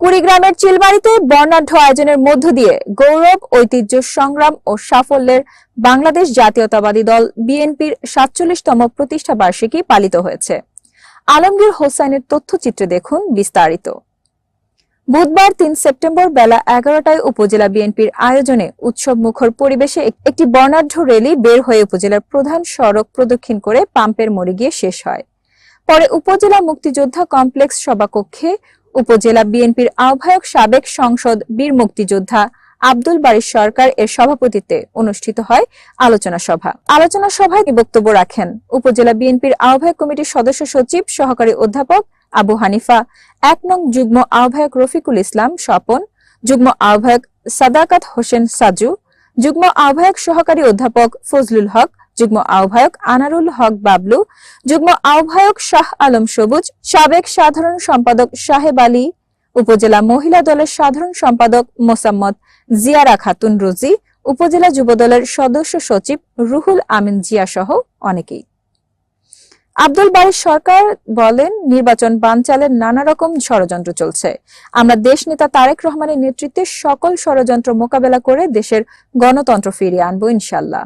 কুড়িগ্রামের চিলবাড়িতে বর্ণাঢ্য আয়োজনের মধ্য দিয়ে গৌরব, ঐতিহ্য, সংগ্রাম ও সাফল্যের বাংলাদেশ জাতীয়তাবাদী দল বিএনপির সাতচল্লিশতম প্রতিষ্ঠা বার্ষিকী পালিত হয়েছে। আলমগীর হোসাইনের তথ্যচিত্রে দেখুন বিস্তারিত। বুধবার তিন সেপ্টেম্বর বেলা এগারোটায় উপজেলা বিএনপির আয়োজনে উৎসব মুখর পরিবেশে একটি বর্ণাঢ্য র্যালি বের হয়ে উপজেলার প্রধান সড়ক প্রদক্ষিণ করে পাম্পের মোড়ে গিয়ে শেষ হয়। পরে উপজেলা মুক্তিযোদ্ধা কমপ্লেক্স সভাকক্ষে উপজেলা বিএনপির আহ্বায়ক সাবেক সংসদ বীর মুক্তিযোদ্ধা আব্দুল বারিশ সরকার এর সভাপতিত্বে অনুষ্ঠিত হয় আলোচনা সভা। আলোচনা সভায় বক্তব্য রাখেন উপজেলা বিএনপির আহ্বায়ক কমিটির সদস্য সচিব, সহকারী অধ্যাপক আবু হানিফা, এক নং যুগ্ম আহ্বায়ক রফিকুল ইসলাম স্বপন, যুগ্ম আহ্বায়ক সাদাকাত হোসেন সাজু, যুগ্ম আহ্বায়ক সহকারী অধ্যাপক ফজলুল হক যুগ্ম আহ্বায়ক আনারুল হক বাবলু, যুগ্ম আহ্বায়ক শাহ আলম সবুজ, সাবেক সাধারণ সম্পাদক সাহেব আলী, উপজেলা মহিলা দলের সাধারণ সম্পাদক মোসাম্মদ জিয়ারা খাতুন রুজি, উপজেলা যুবদলের সদস্য সচিব রুহুল আমিন জিয়া সহ অনেকেই। আব্দুল বারিশ সরকার বলেন, নির্বাচন বানচালের নানা রকম ষড়যন্ত্র চলছে। আমরা দেশ নেতা তারেক রহমানের নেতৃত্বে সকল ষড়যন্ত্র মোকাবেলা করে দেশের গণতন্ত্র ফিরিয়ে আনব ইনশাল্লাহ।